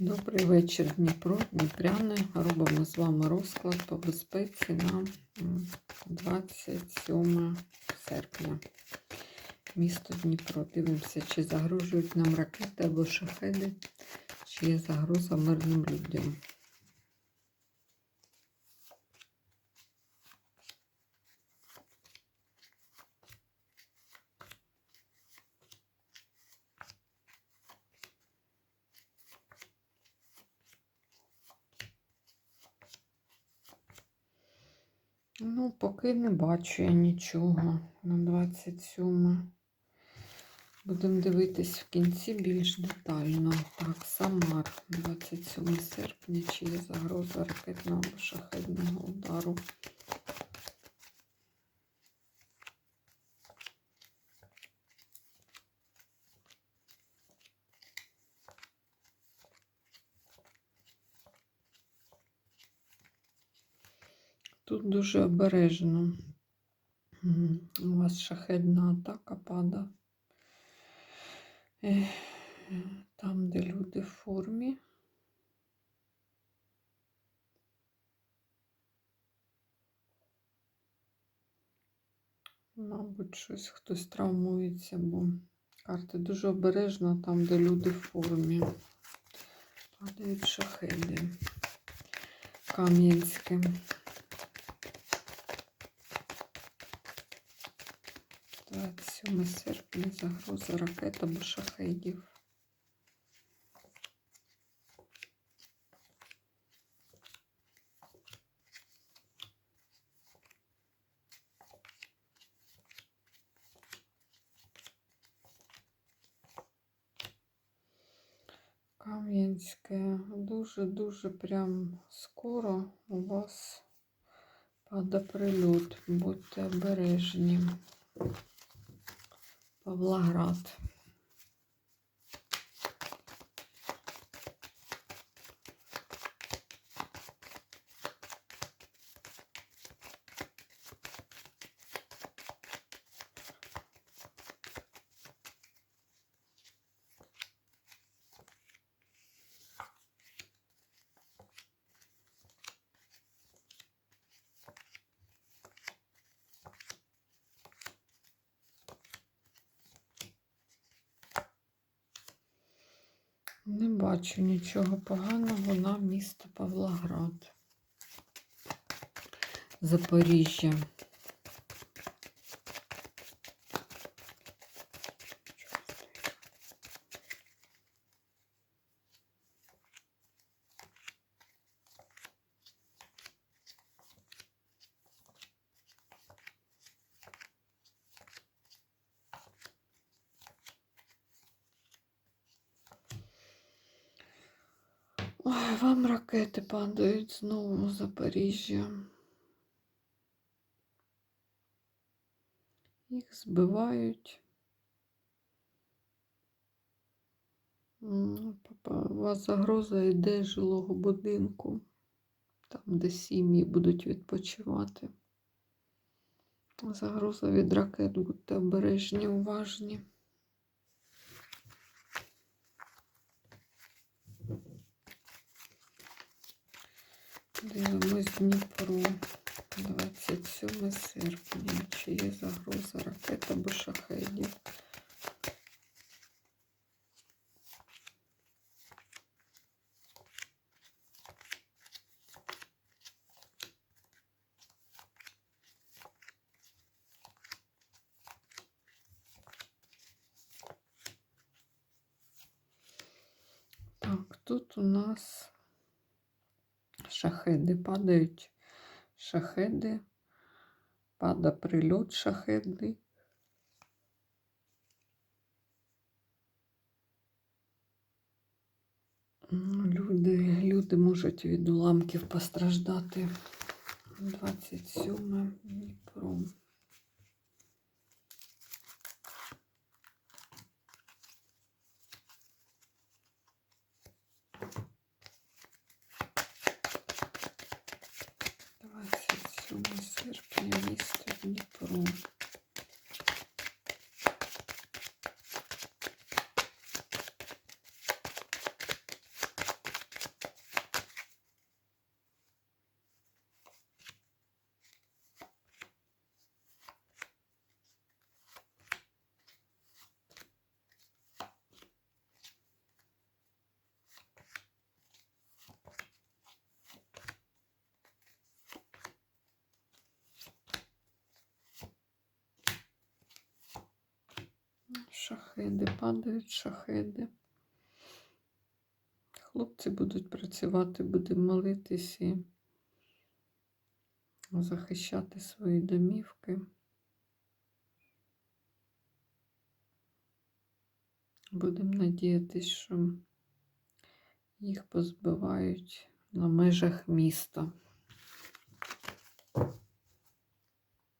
Добрий вечір, Дніпро, Дніпряне. Робимо з вами розклад по безпеці на 27 серпня. Місто Дніпро. Дивимося, чи загрожують нам ракети або шахеди, чи є загроза мирним людям. Ну, поки не бачу я нічого на 27. Будемо дивитись в кінці більш детально. Так, Самар, 27 серпня, чи є загроза ракетного шахетного удару. Тут дуже обережно. У вас шахедна атака пада. Там, де люди в формі. Мабуть, щось хтось травмується, бо карти дуже обережно там, де люди в формі. Падають шахеди. Кам'янське. Так, 7 серпня загроза ракет або шахедів. Кам'янське. Дуже-дуже прям скоро у вас паде прильот. Будьте обережні. Павлоград. Не бачу нічого поганого на місто Павлоград. Запоріжжя. Ой, вам ракети падають знову у Запоріжжя. Їх збивають. У вас загроза йде з жилого будинку, там, де сім'ї будуть відпочивати. Загроза від ракет, будьте обережні, уважні. Дивимось Дніпро 27 серпня. Чи є загроза ракет або шахедів? Так, тут у нас шахеди падають. Шахеди. Пада прильот шахедний. Люди, люди можуть від уламків постраждати. 27 Дніпро. Сьоме серпня місто Дніпро. Шахеди, падають шахеди. Хлопці будуть працювати, будемо молитись і захищати свої домівки. Будемо надіятися, що їх позбивають на межах міста.